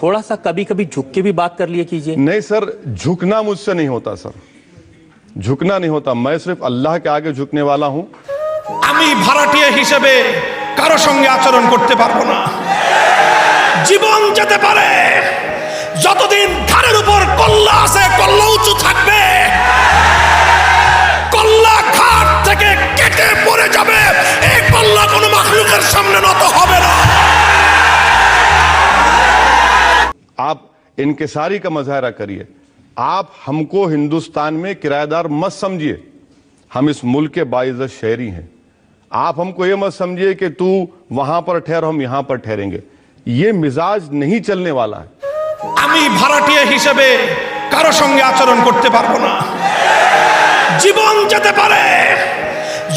थोड़ा सा कभी कभी झुक के भी बात कर लिया कीजिए नहीं सर झुकना मुझसे नहीं होता सर झुकना नहीं होता मैं सिर्फ अल्लाह के आगे झुकने वाला हूं আমি ভাড়াটিয়া হিসেবে কারো সঙ্গে আচরণ করতে পারবো না জীবন যেতে পারে যতদিন ঘাড়ের উপর কল্লা আছে কল্লা आप इनकिसारी का मुजाहरा करिए आप हमको हिंदुस्तान में किराएदार मत समझिए हम इस मुल्क के बाइज्जत शहरी हैं आप हमको ये मत समझिए कि तू वहां पर ठहर हम यहां पर ठहरेंगे ये मिजाज नहीं चलने वाला है আমি ভাড়াটিয়া হিসেবে কারো সঙ্গে আচরণ করতে পারবো না জীবন যেতে পারে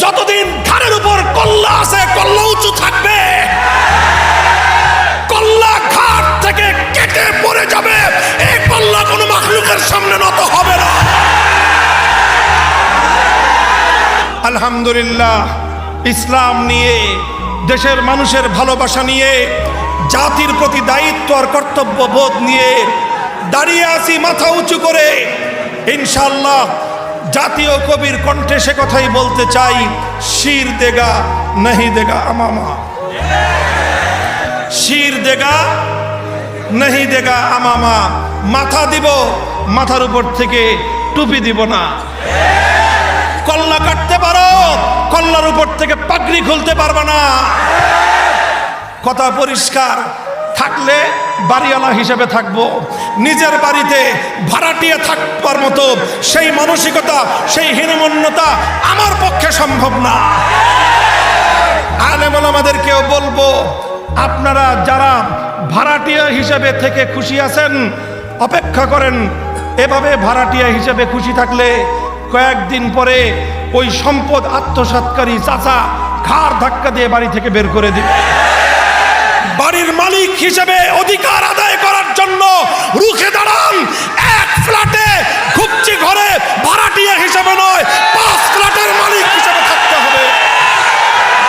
যতদিন ঘাড়ের উপর হবে না। আলহামদুলিল্লাহ, ইসলাম নিয়ে, দেশের মানুষের ভালোবাসা নিয়ে, জাতির প্রতি দায়িত্ব আর কর্তব্য বোধ নিয়ে দাঁড়িয়ে আছি মাথা উঁচু করে। ইনশাল্লাহ জাতীয় কবির কণ্ঠে সে কথাই বলতে চাই, শির দেগা নাহি দেগা আমামা। শির দেগা নাহি দেগা আমামা। মাথা দিব মাথার উপর থেকে টুপি দিব না। কল্লা কাটতে পারো, কল্লার উপর থেকে পাগড়ি খুলতে পারবে না। কথা পরিষ্কার, থাকলে বাড়িওয়ালা হিসেবে থাকব। নিজের বাড়িতে ভাড়াটিয়ে থাকবার মতো সেই মানসিকতা, সেই হীনমন্যতা আমার পক্ষে সম্ভব না। আলেমল আমাদেরকেও বলব, আপনারা যারা ভাড়াটিয়া হিসেবে থেকে খুশি আছেন, অপেক্ষা করেন এভাবে ভাড়াটিয়া হিসেবে খুশি থাকলে কয়েকদিন পরে ওই সম্পদ আত্মসাতকারী চাচা ঘাড় ধাক্কা দিয়ে বাড়ি থেকে বের করে দিবে। বাড়ির মালিক হিসেবে অধিকার আদায় করার জন্য